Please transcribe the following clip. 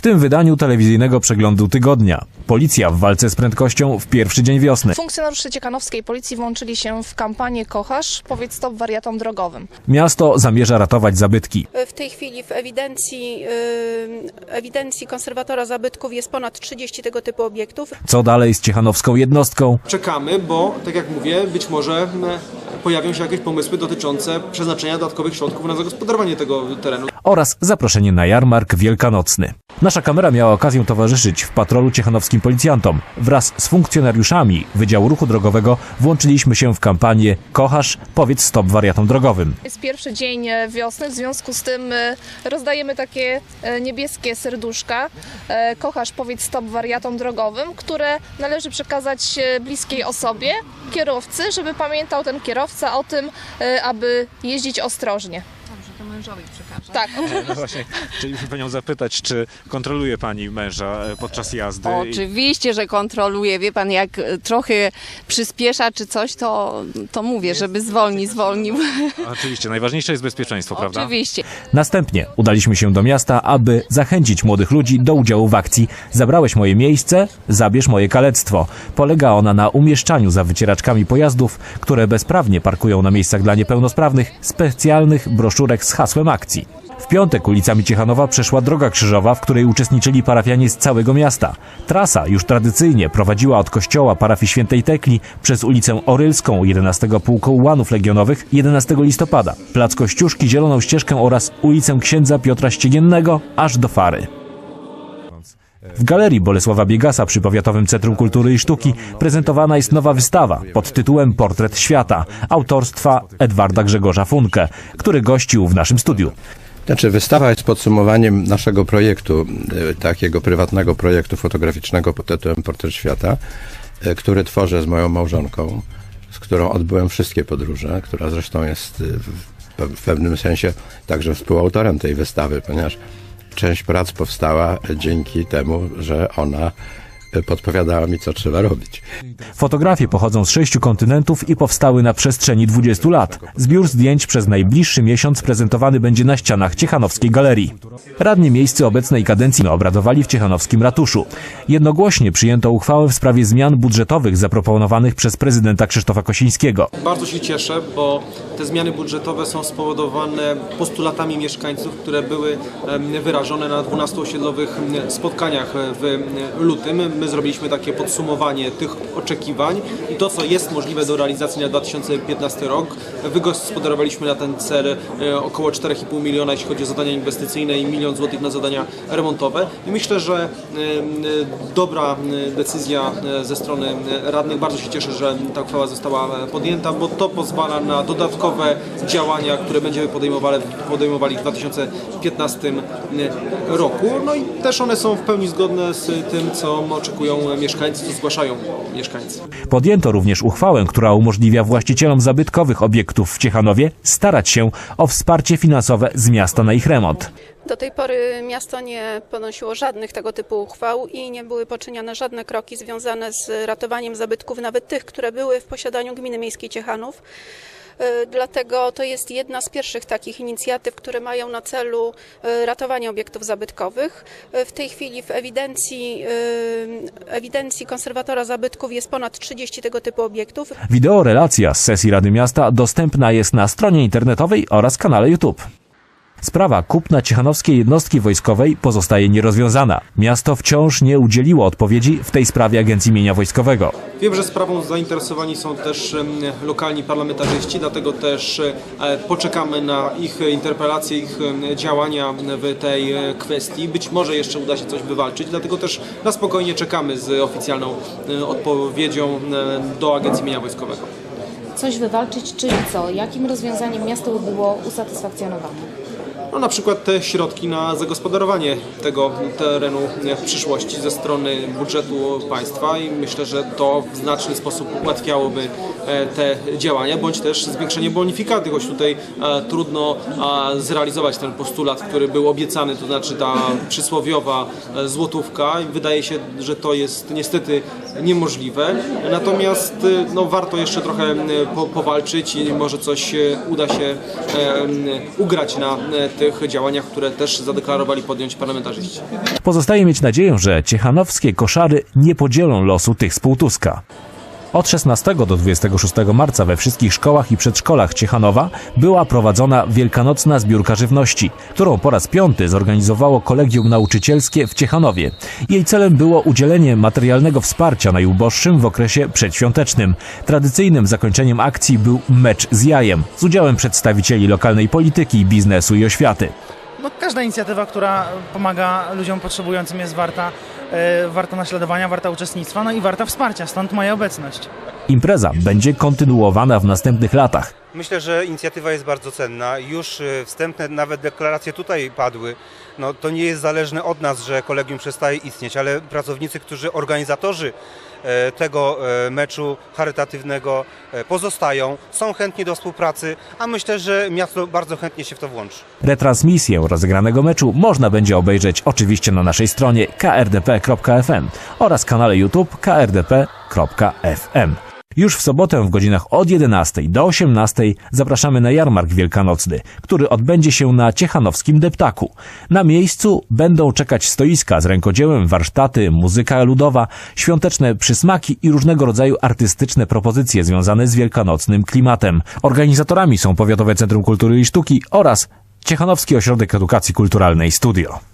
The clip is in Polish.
W tym wydaniu telewizyjnego przeglądu tygodnia. Policja w walce z prędkością w pierwszy dzień wiosny. Funkcjonariusze Ciekanowskiej Policji włączyli się w kampanię Kochasz, powiedz stop wariatom drogowym. Miasto zamierza ratować zabytki. W tej chwili w ewidencji, y, ewidencji konserwatora zabytków jest ponad 30 tego typu obiektów. Co dalej z ciechanowską jednostką? Czekamy, bo tak jak mówię, być może m, pojawią się jakieś pomysły dotyczące przeznaczenia dodatkowych środków na zagospodarowanie tego terenu. Oraz zaproszenie na jarmark wielkanocny. Nasza kamera miała okazję towarzyszyć w patrolu ciechanowskim policjantom. Wraz z funkcjonariuszami Wydziału Ruchu Drogowego włączyliśmy się w kampanię Kochasz, powiedz stop wariatom drogowym. Jest pierwszy dzień e, wiosny, w związku z tym e, rozdajemy takie e, niebieskie serduszka. Kochasz, powiedz stop wariatom drogowym, które należy przekazać bliskiej osobie, kierowcy, żeby pamiętał ten kierowca o tym, aby jeździć ostrożnie. Mężowi przekażę. Tak. No właśnie, chcieliśmy panią zapytać, czy kontroluje pani męża e, podczas jazdy? I- Oczywiście, że kontroluję. Wie pan, jak e, trochę przyspiesza czy coś, to, to mówię, żeby zwolni, zwolnił. Oczywiście, najważniejsze jest bezpieczeństwo, prawda? Oczywiście. Następnie udaliśmy się do miasta, aby zachęcić młodych ludzi do udziału w akcji Zabrałeś moje miejsce, zabierz moje kalectwo. Polega ona na umieszczaniu za wycieraczkami pojazdów, które bezprawnie parkują na miejscach dla niepełnosprawnych, specjalnych broszurek z hasłem akcji. W piątek ulicami Ciechanowa przeszła droga krzyżowa, w której uczestniczyli parafianie z całego miasta. Trasa już tradycyjnie prowadziła od kościoła parafii Świętej Tekli przez ulicę Orylską 11 Pułku Ułanów Legionowych 11 listopada, Plac Kościuszki, Zieloną Ścieżkę oraz ulicę Księdza Piotra Ściegiennego aż do Fary. W galerii Bolesława Biegasa przy Powiatowym Centrum Kultury i Sztuki prezentowana jest nowa wystawa pod tytułem Portret Świata autorstwa Edwarda Grzegorza Funke, który gościł w naszym studiu. Znaczy, wystawa jest podsumowaniem naszego projektu, e, takiego prywatnego projektu fotograficznego pod tytułem Portret Świata, e, który tworzę z moją małżonką, z którą odbyłem wszystkie podróże, która zresztą jest e, w pe- w pewnym sensie także współautorem tej wystawy, ponieważ część prac powstała dzięki temu, że ona podpowiadała mi, co trzeba robić. Fotografie pochodzą z sześciu kontynentów i powstały na przestrzeni 20 lat. Zbiór zdjęć przez najbliższy miesiąc prezentowany będzie na ścianach Ciechanowskiej Galerii. Radni miejscy obecnej kadencji obradowali w Ciechanowskim Ratuszu. Jednogłośnie przyjęto uchwałę w sprawie zmian budżetowych zaproponowanych przez prezydenta Krzysztofa Kosińskiego. Bardzo się cieszę, bo te zmiany budżetowe są spowodowane postulatami mieszkańców, które były wyrażone na 12 osiedlowych spotkaniach w em, lutym. My zrobiliśmy takie podsumowanie tych oczekiwań i to, co jest możliwe do realizacji na 2015 rok. Wygospodarowaliśmy na ten cel e, około 4,5 miliona, jeśli chodzi o zadania inwestycyjne i milion złotych na zadania remontowe. I myślę, że em, dobra em, decyzja e, ze strony e, radnych. Bardzo się cieszę, że ta uchwała została e, podjęta, bo to pozwala na dodatkowe działania, które będziemy podejmowali, podejmowali w 2015 roku. No i też one są w pełni zgodne z tym, co oczekują mieszkańcy, co zgłaszają mieszkańcy. Podjęto również uchwałę, która umożliwia właścicielom zabytkowych obiektów w Ciechanowie starać się o wsparcie finansowe z miasta na ich remont. Do tej pory miasto nie ponosiło żadnych tego typu uchwał i nie były poczynione żadne kroki związane z ratowaniem zabytków, nawet tych, które były w posiadaniu Gminy Miejskiej Ciechanów. Y, Dlatego to jest jedna z pierwszych takich inicjatyw, które mają na celu y, ratowanie obiektów zabytkowych. Y, W tej chwili w ewidencji, ewidencji konserwatora zabytków jest ponad 30 tego typu obiektów. Wideorelacja z sesji Rady Miasta dostępna jest na stronie internetowej oraz kanale YouTube. Sprawa kupna Ciechanowskiej jednostki wojskowej pozostaje nierozwiązana. Miasto wciąż nie udzieliło odpowiedzi w tej sprawie Agencji Mienia Wojskowego. Wiem, że sprawą zainteresowani są też lokalni parlamentarzyści, dlatego też e, poczekamy na ich interpelacje, ich działania w tej e, kwestii. Być może jeszcze uda się coś wywalczyć, dlatego też na spokojnie czekamy z oficjalną e, odpowiedzią do Agencji Mienia Wojskowego. coś wywalczyć, czyli co? Jakim rozwiązaniem miasto by było usatysfakcjonowane? No, na przykład te środki na zagospodarowanie tego terenu w przyszłości ze strony budżetu państwa i myślę, że to w znaczny sposób ułatwiałoby e, te działania, bądź też zwiększenie bonifikaty, choć tutaj e, trudno zrealizować ten postulat, który był obiecany, to znaczy ta przysłowiowa e, złotówka. Wydaje się, że to jest niestety niemożliwe. Natomiast no, warto jeszcze trochę po, powalczyć i może coś uda się ugrać na tych działaniach, które też zadeklarowali podjąć parlamentarzyści. Pozostaje mieć nadzieję, że ciechanowskie koszary nie podzielą losu tych z Półtuska. Od 16 do 26 marca we wszystkich szkołach i przedszkolach Ciechanowa była prowadzona wielkanocna zbiórka żywności, którą po raz piąty zorganizowało Kolegium Nauczycielskie w Ciechanowie. Jej celem było udzielenie materialnego wsparcia najuboższym w okresie przedświątecznym. Tradycyjnym zakończeniem akcji był mecz z jajem z udziałem przedstawicieli lokalnej polityki, biznesu i oświaty. No, każda inicjatywa, która pomaga ludziom potrzebującym jest warta, e, warta naśladowania, warta uczestnictwa, no i warta wsparcia, stąd moja obecność. Impreza będzie kontynuowana w następnych latach. Myślę, że inicjatywa jest bardzo cenna. Już e, wstępne nawet deklaracje tutaj padły. No, to nie jest zależne od nas, że kolegium przestaje istnieć, ale pracownicy, którzy organizatorzy e, tego e, meczu charytatywnego e, pozostają, są chętni do współpracy, a myślę, że miasto bardzo chętnie się w to włączy. Retransmisję rozegranego meczu można będzie obejrzeć oczywiście na naszej stronie krdp.fm oraz kanale YouTube krdp.fm. Już w sobotę w godzinach od 11 do 18 zapraszamy na jarmark wielkanocny, który odbędzie się na Ciechanowskim Deptaku. Na miejscu będą czekać stoiska z rękodziełem, warsztaty, muzyka ludowa, świąteczne przysmaki i różnego rodzaju artystyczne propozycje związane z wielkanocnym klimatem. Organizatorami są Powiatowe Centrum Kultury i Sztuki oraz Ciechanowski Ośrodek Edukacji Kulturalnej Studio.